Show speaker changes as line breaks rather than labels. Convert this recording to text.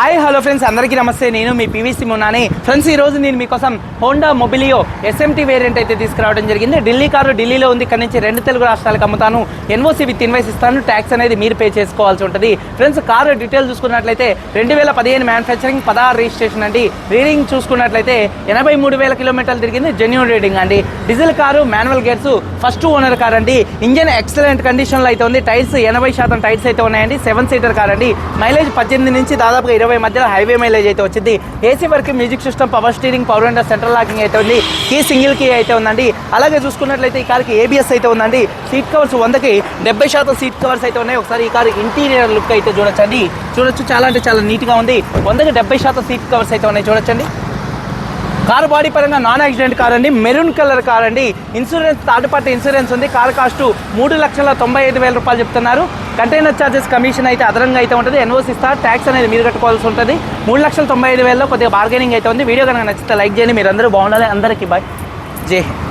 Hi hello friends అందరికీ నమస్తే. నేను మీ పీవీసీ మున్నాని ఫ్రెండ్స్ ఈ రోజు నేను మీకోసం హోండా మొబిలియో ఎస్ఎంటీ వేరియంట్ అయితే తీసుకురావడం జరిగింది. ఢిల్లీ కారు ఢిల్లీలో ఉంది. ఇక్కడ నుంచి రెండు తెలుగు రాష్ట్రాలకు అమ్ముతాను. ఎన్ఓసీ విత్ ఇన్వైస్ ఇస్తాను. ట్యాక్స్ అనేది మీరు పే చేసుకోవాల్సి ఉంటుంది. ఫ్రెండ్స్ కారు డీటెయిల్ చూసుకున్నట్లయితే రెండు వేల పదిహేను మ్యానుఫ్యాక్చరింగ్ పదహారు రిజిస్ట్రేషన్ అండి. రీడింగ్ చూసుకున్నట్లయితే ఎనభై మూడు వేల కిలోమీటర్లు తిరిగింది. జెన్యున్ రీడింగ్ అండి. Diesel car manual gears first owner car అండి. ఇంజన్ ఎక్సలెంట్ కండిషన్లో అయితే ఉంది. టైర్స్ ఎనభై శాతం టైర్స్ అయితే ఉన్నాయండి. సెవెన్ సీటర్ కార్ అండి. మైలేజ్ పద్దెనిమిది నుంచి దాదాపుగా ఇరవై మధ్యలో హైవే మైలేజ్ అయితే వచ్చింది. AC work music system power steering power under central locking అయితే ఉంది. కీ సింగిల్ కీ అయితే ఉందండి. అలాగే చూసుకున్నట్లయితే ఈ కార్కి ఏబిఎస్ అయితే ఉందండి. సీట్ కవర్స్ వందకి డెబ్బై శాతం సీట్ కవర్స్ అయితే ఉన్నాయి. ఒకసారి ఈ కారు ఇంటీరియర్ లుక్ అయితే చూడొచ్చండి. చూడొచ్చు చాలా అంటే చాలా నీట్గా ఉంది. వందకి డెబ్బై శాతం సీట్ కవర్స్ అయితే ఉన్నాయి. చూడొచ్చండి. కార్ బాడీ పరంగా నాన్ యాక్సిడెంట్ కార్ అండి మెరూన్ కలర్ కార్ అండి ఇన్సూరెన్స్ థర్డ్ పార్టీ ఇన్సూరెన్స్ ఉంది. కార్ కాస్ట్ మూడు లక్షల తొంభై ఐదు వేల రూపాయలు చెప్తున్నారు. కంటైనర్ ఛార్జెస్ కమిషన్ అయితే అదనంగా అయితే ఉంటుంది. ఎన్ఓసి ఇస్తారు. ట్యాక్స్ అనేది మీరు కట్టుకోవాల్సి ఉంటుంది. మూడు లక్షల తొంభై ఐదు వేలలో కొద్దిగా బార్గెనింగ్ అయితే ఉంది. వీడియో కనుక నచ్చితే లైక్ చేయండి. మీరు అందరూ బాగుండాలి. అందరికీ బాయ్. జై హింద్.